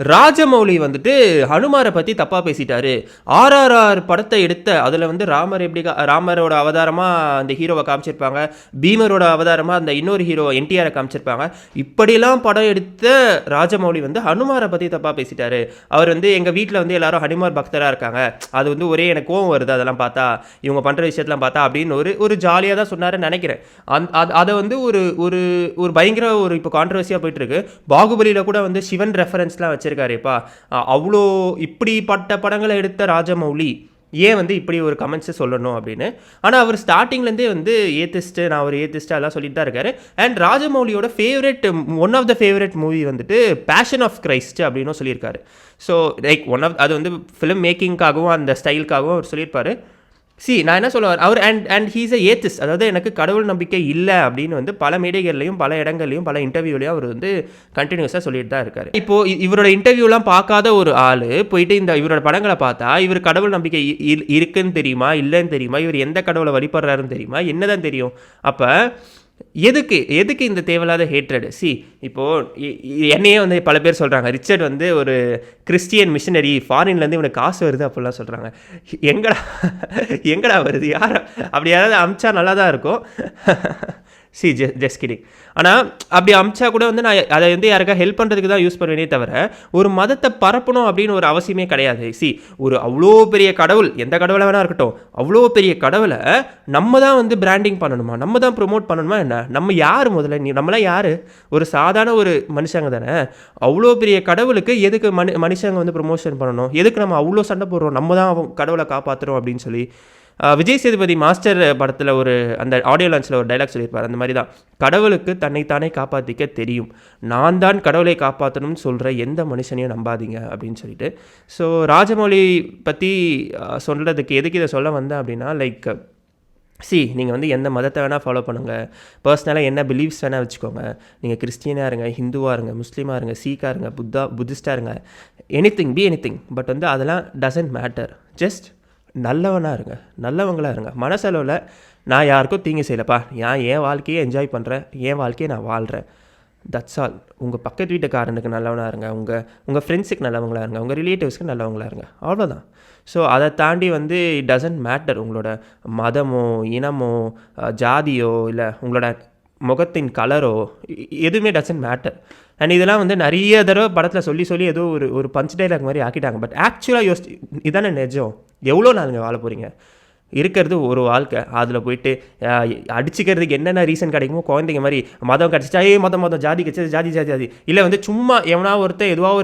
ராஜமௌலி வந்துட்டு ஹனுமாரை பற்றி தப்பாக பேசிட்டாரு. ஆர்ஆர்ஆர் படத்தை எடுத்த அதில் வந்து ராமர் எப்படி ராமரோட அவதாரமாக அந்த ஹீரோவை காமிச்சிருப்பாங்க. பீமரோட அவதாரமாக அந்த இன்னொரு ஹீரோ என்டிஆரை காமிச்சிருப்பாங்க. இப்படிலாம் படம் எடுத்த ராஜமௌலி வந்து ஹனுமாரை பற்றி தப்பாக பேசிட்டாரு. அவர் வந்து எங்கள் வீட்டில் வந்து எல்லாரும் ஹனுமார் பக்தராக இருக்காங்க. அது வந்து ஒரே எனக்கு கோவம் வருது அதெல்லாம் பார்த்தா. இவங்க பண்ணுற விஷயத்தெல்லாம் பார்த்தா அப்படின்னு ஒரு ஒரு ஜாலியாக தான் சொன்னாருன்னு நினைக்கிறேன். அந் அதை வந்து ஒரு ஒரு ஒரு பயங்கர ஒரு இப்போ கான்ட்ரவர்சியாக போயிட்டுருக்கு பாகுபலியில் கூட வந்து சிவன் ரெஃபரன்ஸ்லாம் வச்சுருக்காருப்பா. அவ்வளோ இப்படிப்பட்ட படங்களை எடுத்த ராஜமௌலி ஏன் வந்து இப்படி ஒரு கமெண்ட்ஸை சொல்லணும் அப்படின்னு. ஆனால் அவர் ஸ்டார்டிங்லேருந்தே வந்து ஏத்திஸ்ட்டு நான் ஒரு ஏத்திஸ்ட்டு அதெல்லாம் சொல்லிட்டு தான் இருக்காரு. And ராஜமௌலியோட favourite one of the favourite movie வந்துட்டு பேஷன் ஆஃப் கிரைஸ்ட் அப்படின்னும் சொல்லியிருக்காரு. ஸோ லைக் ஒன் ஆஃப் அது வந்து ஃபிலிம் மேக்கிங்காகவும் அந்த ஸ்டைலுக்காகவும் அவர் சொல்லியிருப்பார். சி நான் என்ன சொல்லுவார் அவர் and and his uh atheist அதாவது எனக்கு கடவுள் நம்பிக்கை இல்லை அப்படின்னு வந்து பல மேடைகள்லையும் பல இடங்கள்லையும் பல இன்டர்வியூலையும் அவர் வந்து கண்டினியூஸாக சொல்லிட்டு தான் இருக்கார். இப்போ இவரோட இன்டர்வியூலாம் பார்க்காத ஒரு ஆள் போயிட்டு இந்த இவரோட படங்களை பார்த்தா இவர் கடவுள் நம்பிக்கை இ- இருக்குன்னு தெரியுமா? இல்லைன்னு தெரியுமா? இவர் எந்த கடவுளை வழிபடுறாருன்னு தெரியுமா? என்னதான் தெரியும்? அப்போ எதுக்கு எதுக்கு இந்த தேவையில்லாத ஹேட்ரடு சி இப்போது என்னையே வந்து பல பேர் சொல்கிறாங்க ரிச்சர்ட் வந்து ஒரு கிறிஸ்டியன் மிஷினரி ஃபாரின்லேருந்து இவனுக்கு காசு வருது அப்படிலாம் சொல்கிறாங்க எங்கடா எங்கடா வருது? யார் அப்படி யாராவது அமிச்சா நல்லா தான் இருக்கும். சி ஜெ ஜஸ்ட் கிடிங் ஆனால் அப்படி அமிச்சா கூட வந்து நான் அதை வந்து யாருக்கா ஹெல்ப் பண்ணுறதுக்கு தான் யூஸ் பண்ணுவேனே தவிர ஒரு மதத்தை பரப்பணும் அப்படின்னு ஒரு அவசியமே கிடையாது. சி ஒரு அவ்வளோ பெரிய கடவுள் எந்த கடவுளை வேணா இருக்கட்டும் அவ்வளோ பெரிய கடவுளை நம்ம தான் வந்து பிராண்டிங் பண்ணணுமா? நம்ம தான் ப்ரொமோட் பண்ணணுமா என்ன? நம்ம யார் முதல்ல? நீ நம்மளாம் யார்? ஒரு சாதாரண ஒரு மனுஷங்க தானே. அவ்வளோ பெரிய கடவுளுக்கு எதுக்கு மனு மனுஷங்க வந்து ப்ரொமோஷன் பண்ணணும்? எதுக்கு நம்ம அவ்வளோ சண்டை போடுறோம்? நம்ம தான் கடவுளை காப்பாற்றுறோம் அப்படின்னு சொல்லி விஜய் சேதுபதி மாஸ்டர் படத்தில் ஒரு அந்த ஆடியோ லான்ச்சில் ஒரு டைலாக் சொல்லியிருப்பார். அந்த மாதிரி தான் கடவுளுக்கு தன்னைத்தானே காப்பாற்றிக்க தெரியும். நான் தான் கடவுளை காப்பாற்றணும்னு சொல்கிற எந்த மனுஷனையும் நம்பாதீங்க அப்படின்னு சொல்லிட்டு. ஸோ ராஜமௌழி பற்றி சொல்கிறதுக்கு எதுக்கு இதை சொல்ல வந்தேன் அப்படின்னா லைக் சி நீங்கள் வந்து எந்த மதத்தை வேணால் ஃபாலோ பண்ணுங்கள் பர்சனலாக என்ன பிலீஃப்ஸ் வேணால் வச்சுக்கோங்க. நீங்கள் கிறிஸ்டியனாக இருங்க ஹிந்துவாக இருங்க முஸ்லீமாக இருங்க சீக்காக இருங்க புத்தா புத்திஸ்டாக இருங்க. Anything be anything but வந்து அதெல்லாம் டசன்ட் மேட்டர் ஜஸ்ட் நல்லவனாக இருங்க நல்லவங்களாக இருங்க. மனசளவில் நான் யாருக்கும் தீங்கு செய்யலப்பா. நான் என் வாழ்க்கையை என்ஜாய் பண்ணுறேன் என் வாழ்க்கையை நான் வாழ்கிறேன் தட்ஸ் ஆல் உங்கள் பக்கத்து வீட்டுக்காரனுக்கு நல்லவனாக இருங்க. உங்கள் உங்கள் ஃப்ரெண்ட்ஸுக்கு நல்லவங்களா இருங்க. உங்கள் ரிலேட்டிவ்ஸ்க்கு நல்லவங்களா இருங்க. அவ்வளோதான் ஸோ அதை தாண்டி வந்து இட் டசன்ட் மேட்டர் உங்களோட மதமோ இனமோ ஜாதியோ இல்லை உங்களோட முகத்தின் கலரோ எதுவுமே டசன்ட் மேட்டர் அண்ட் இதெல்லாம் வந்து நிறைய தடவை படத்தில் சொல்லி சொல்லி ஏதோ ஒரு ஒரு பஞ்ச் டைலாக் மாதிரி ஆக்கிட்டாங்க. பட் ஆக்சுவலாக யோசி இதானே நிஜம்? எவ்வளோ நாளுங்க வாழ போகிறீங்க இருக்கிறது ஒரு வாழ்க்கை. அதில் போயிட்டு அடிச்சுக்கிறதுக்கு என்னென்ன ரீசன் கிடைக்குமோ குழந்தைங்க மாதிரி மதம் கிடச்சிச்சா? ஏ மதம் மதம். ஜாதி கிடச்சது ஜாதி ஜாதி ஜாதி. இல்லை வந்து சும்மா எவனா ஒருத்தன் எதுவாக ஒரு